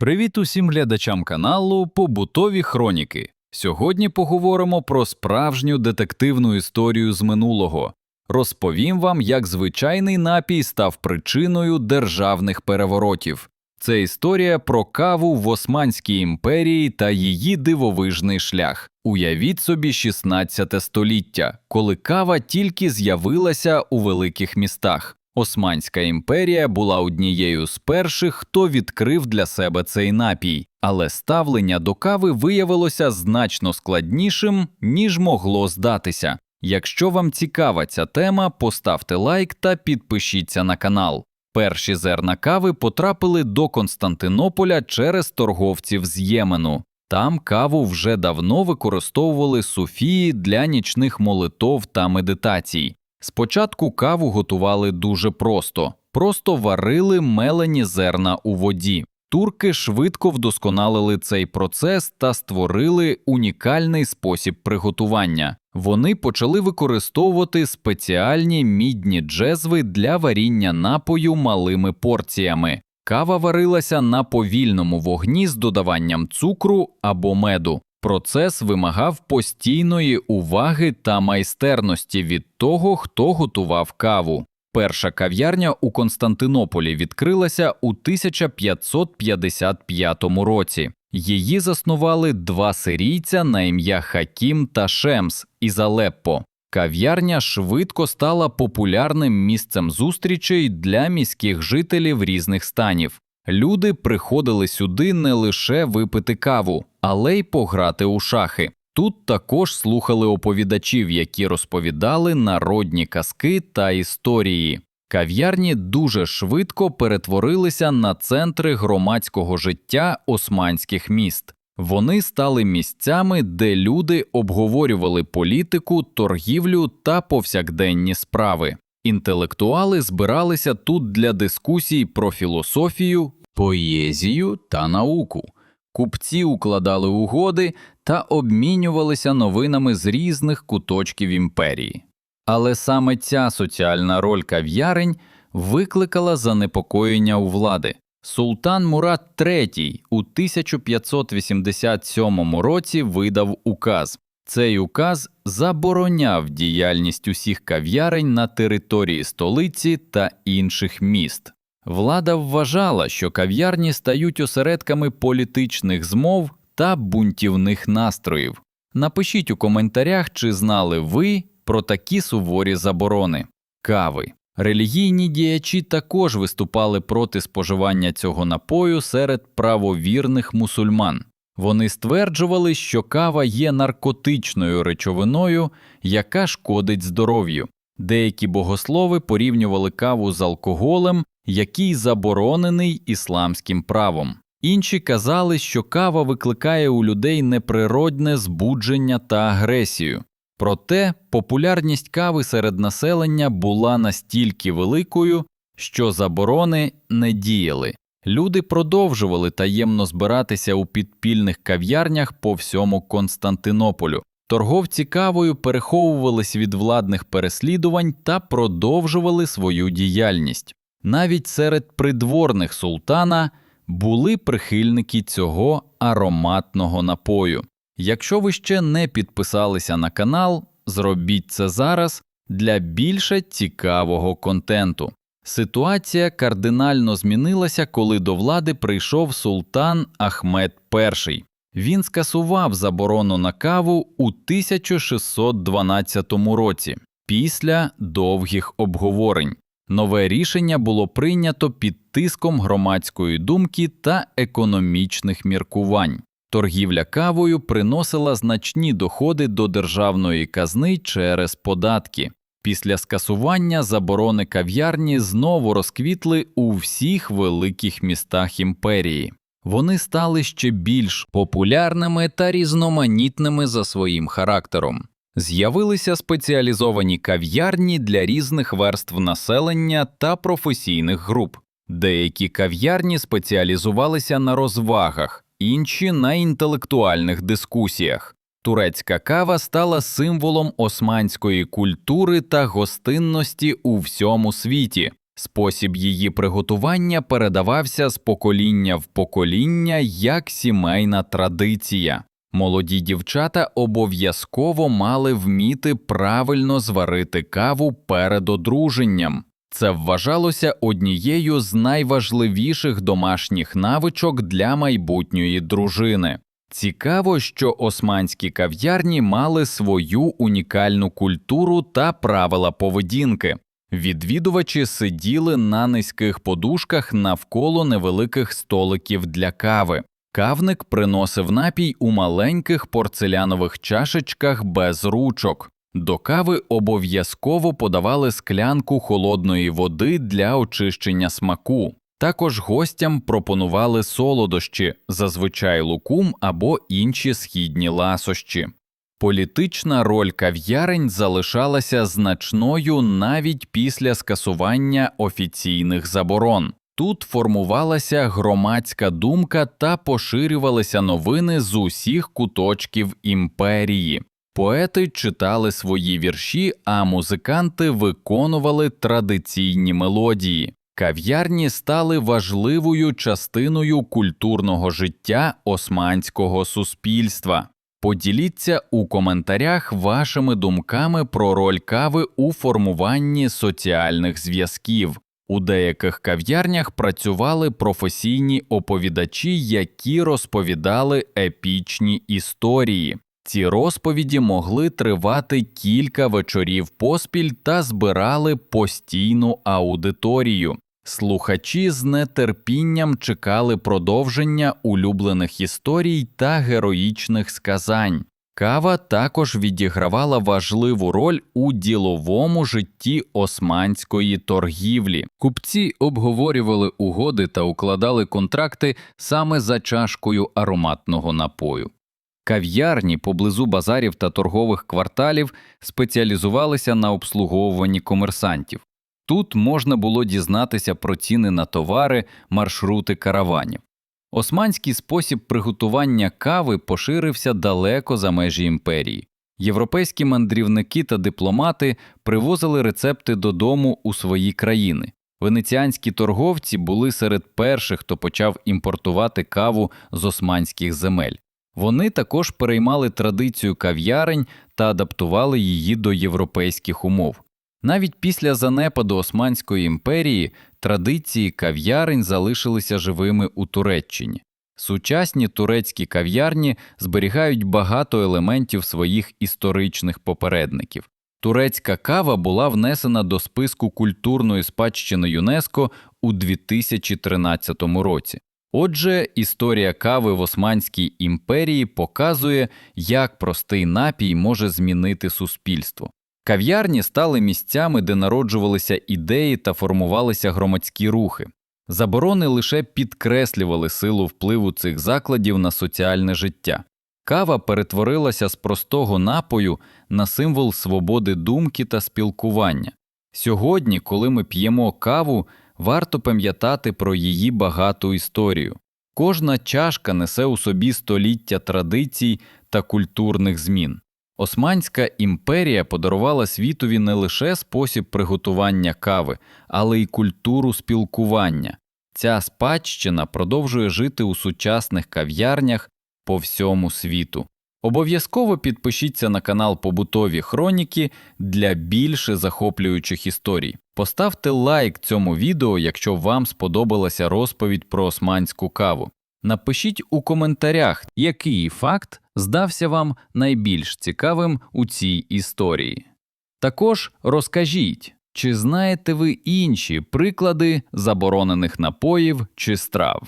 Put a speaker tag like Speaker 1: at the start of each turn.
Speaker 1: Привіт усім глядачам каналу Побутові Хроніки. Сьогодні поговоримо про справжню детективну історію з минулого. Розповім вам, як звичайний напій став причиною державних переворотів. Це історія про каву в Османській імперії та її дивовижний шлях. Уявіть собі 16 століття, коли кава тільки з'явилася у великих містах. Османська імперія була однією з перших, хто відкрив для себе цей напій, але ставлення до кави виявилося значно складнішим, ніж могло здатися. Якщо вам цікава ця тема, поставте лайк та підпишіться на канал. Перші зерна кави потрапили до Константинополя через торговців з Ємену. Там каву вже давно використовували суфії для нічних молитов та медитацій. Спочатку каву готували дуже просто, просто варили мелені зерна у воді. Турки швидко вдосконалили цей процес та створили унікальний спосіб приготування. Вони почали використовувати спеціальні мідні джезви для варіння напою малими порціями. Кава варилася на повільному вогні з додаванням цукру або меду. Процес вимагав постійної уваги та майстерності від того, хто готував каву. Перша кав'ярня у Константинополі відкрилася у 1555 році. Її заснували два сирійця на ім'я Хакім та Шемс із Алеппо. Кав'ярня швидко стала популярним місцем зустрічей для міських жителів різних станів. Люди приходили сюди не лише випити каву, але й пограти у шахи. Тут також слухали оповідачів, які розповідали народні казки та історії. Кав'ярні дуже швидко перетворилися на центри громадського життя османських міст. Вони стали місцями, де люди обговорювали політику, торгівлю та повсякденні справи. Інтелектуали збиралися тут для дискусій про філософію, поезію та науку. Купці укладали угоди та обмінювалися новинами з різних куточків імперії. Але саме ця соціальна роль кав'ярень викликала занепокоєння у влади. Султан Мурат III у 1587 році видав указ. Цей указ забороняв діяльність усіх кав'ярень на території столиці та інших міст. Влада вважала, що кав'ярні стають осередками політичних змов та бунтівних настроїв. Напишіть у коментарях, чи знали ви про такі суворі заборони кави. Релігійні діячі також виступали проти споживання цього напою серед правовірних мусульман. Вони стверджували, що кава є наркотичною речовиною, яка шкодить здоров'ю. Деякі богослови порівнювали каву з алкоголем, який заборонений ісламським правом. Інші казали, що кава викликає у людей неприродне збудження та агресію. Проте популярність кави серед населення була настільки великою, що заборони не діяли. Люди продовжували таємно збиратися у підпільних кав'ярнях по всьому Константинополю. Торговці кавою переховувались від владних переслідувань та продовжували свою діяльність. Навіть серед придворних султана були прихильники цього ароматного напою. Якщо ви ще не підписалися на канал, зробіть це зараз для більше цікавого контенту. Ситуація кардинально змінилася, коли до влади прийшов султан Ахмед І. Він скасував заборону на каву у 1612 році після довгих обговорень. Нове рішення було прийнято під тиском громадської думки та економічних міркувань. Торгівля кавою приносила значні доходи до державної казни через податки. Після скасування заборони кав'ярні знову розквітли у всіх великих містах імперії. Вони стали ще більш популярними та різноманітними за своїм характером. З'явилися спеціалізовані кав'ярні для різних верств населення та професійних груп. Деякі кав'ярні спеціалізувалися на розвагах, інші на інтелектуальних дискусіях. Турецька кава стала символом османської культури та гостинності у всьому світі. Спосіб її приготування передавався з покоління в покоління як сімейна традиція. Молоді дівчата обов'язково мали вміти правильно зварити каву перед одруженням. Це вважалося однією з найважливіших домашніх навичок для майбутньої дружини. Цікаво, що османські кав'ярні мали свою унікальну культуру та правила поведінки. Відвідувачі сиділи на низьких подушках навколо невеликих столиків для кави. Кавник приносив напій у маленьких порцелянових чашечках без ручок. До кави обов'язково подавали склянку холодної води для очищення смаку. Також гостям пропонували солодощі, зазвичай лукум або інші східні ласощі. Політична роль кав'ярень залишалася значною навіть після скасування офіційних заборон. Тут формувалася громадська думка та поширювалися новини з усіх куточків імперії. Поети читали свої вірші, а музиканти виконували традиційні мелодії. Кав'ярні стали важливою частиною культурного життя османського суспільства. Поділіться у коментарях вашими думками про роль кави у формуванні соціальних зв'язків. У деяких кав'ярнях працювали професійні оповідачі, які розповідали епічні історії. Ці розповіді могли тривати кілька вечорів поспіль та збирали постійну аудиторію. Слухачі з нетерпінням чекали продовження улюблених історій та героїчних сказань. Кава також відігравала важливу роль у діловому житті османської торгівлі. Купці обговорювали угоди та укладали контракти саме за чашкою ароматного напою. Кав'ярні поблизу базарів та торгових кварталів спеціалізувалися на обслуговуванні комерсантів. Тут можна було дізнатися про ціни на товари, маршрути караванів. Османський спосіб приготування кави поширився далеко за межі імперії. Європейські мандрівники та дипломати привозили рецепти додому у свої країни. Венеціанські торговці були серед перших, хто почав імпортувати каву з османських земель. Вони також переймали традицію кав'ярень та адаптували її до європейських умов. Навіть після занепаду Османської імперії традиції кав'ярень залишилися живими у Туреччині. Сучасні турецькі кав'ярні зберігають багато елементів своїх історичних попередників. Турецька кава була внесена до списку культурної спадщини ЮНЕСКО у 2013 році. Отже, історія кави в Османській імперії показує, як простий напій може змінити суспільство. Кав'ярні стали місцями, де народжувалися ідеї та формувалися громадські рухи. Заборони лише підкреслювали силу впливу цих закладів на соціальне життя. Кава перетворилася з простого напою на символ свободи думки та спілкування. Сьогодні, коли ми п'ємо каву, варто пам'ятати про її багату історію. Кожна чашка несе у собі століття традицій та культурних змін. Османська імперія подарувала світові не лише спосіб приготування кави, але й культуру спілкування. Ця спадщина продовжує жити у сучасних кав'ярнях по всьому світу. Обов'язково підпишіться на канал Побутові Хроніки для більше захоплюючих історій. Поставте лайк цьому відео, якщо вам сподобалася розповідь про османську каву. Напишіть у коментарях, який факт здався вам найбільш цікавим у цій історії. Також розкажіть, чи знаєте ви інші приклади заборонених напоїв чи страв.